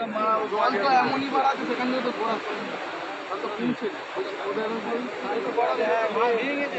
এমনই বার আছে সেখান থেকে তো ঘোরা তো কমছে ওদের বড় ভেঙে গেছে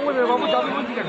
বড় সেই বাবু যাবে বলছি কেন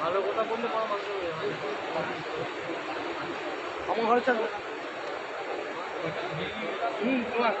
ভালো কথা বললে মানুষ আমার ঘরে চাল হুম তোমার